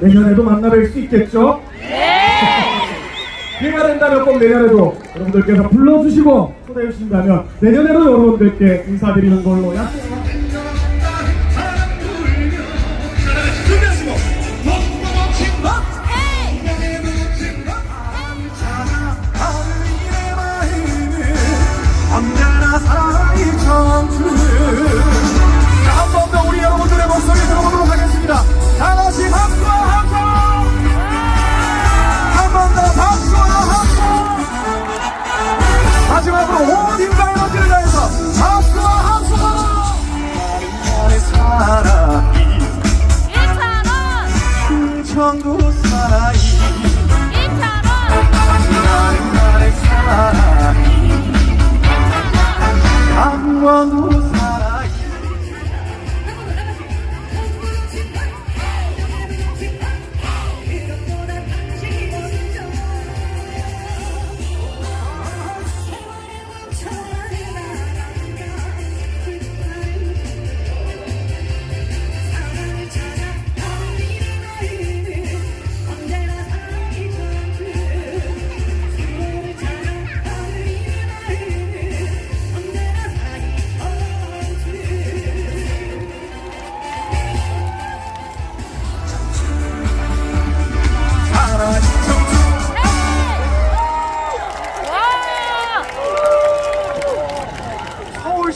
내년에도 만나뵐 수 있겠죠? 네! 기회가 된다면 꼭 내년에도 여러분들께서 불러주시고 초대해 주신다면 내년에도 여러분들께 인사드리는 걸로 약속합니다.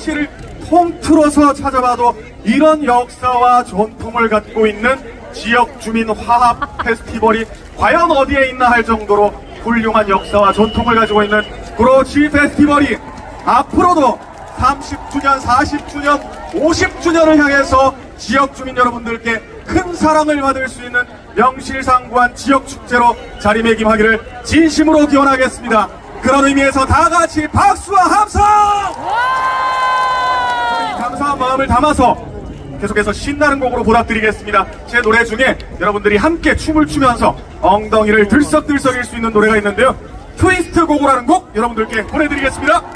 와! 서울시를 통틀어서 찾아봐도 이런 역사와 전통을 갖고 있는 지역 주민 화합 페스티벌이 과연 어디에 있나 할 정도로 훌륭한 역사와 전통을 가지고 있는 브로치 페스티벌이 앞으로도 30주년, 40주년, 50주년을 향해서 지역 주민 여러분들께 큰 사랑을 받을 수 있는 명실상부한 지역 축제로 자리매김하기를 진심으로 기원하겠습니다. 그런 의미에서 다 같이 박수와 함성! 마음을 담아서 계속해서 신나는 곡으로 보답드리겠습니다. 제 노래 중에 여러분들이 함께 춤을 추면서 엉덩이를 들썩들썩일 수 있는 노래가 있는데요. 트위스트 곡이라는 곡 여러분들께 보내드리겠습니다. 다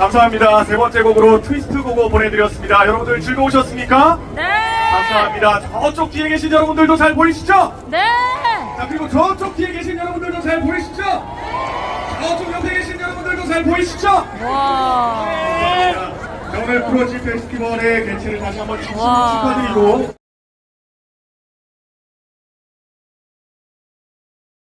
감사합니다. 세 번째 곡으로 트위스트 곡을 보내드렸습니다. 여러분들 즐거우셨습니까? 네! 감사합니다. 저쪽 뒤에 계신 여러분들도 잘 보이시죠? 네! 자, 그리고 저쪽 뒤에 계신 여러분들도 잘 보이시죠? 저쪽 옆에 계신 여러분들도 잘 보이시죠? 와! 자, 오늘 프로지 페스티벌의 개최를 다시 한번 진심으로 와. 축하드리고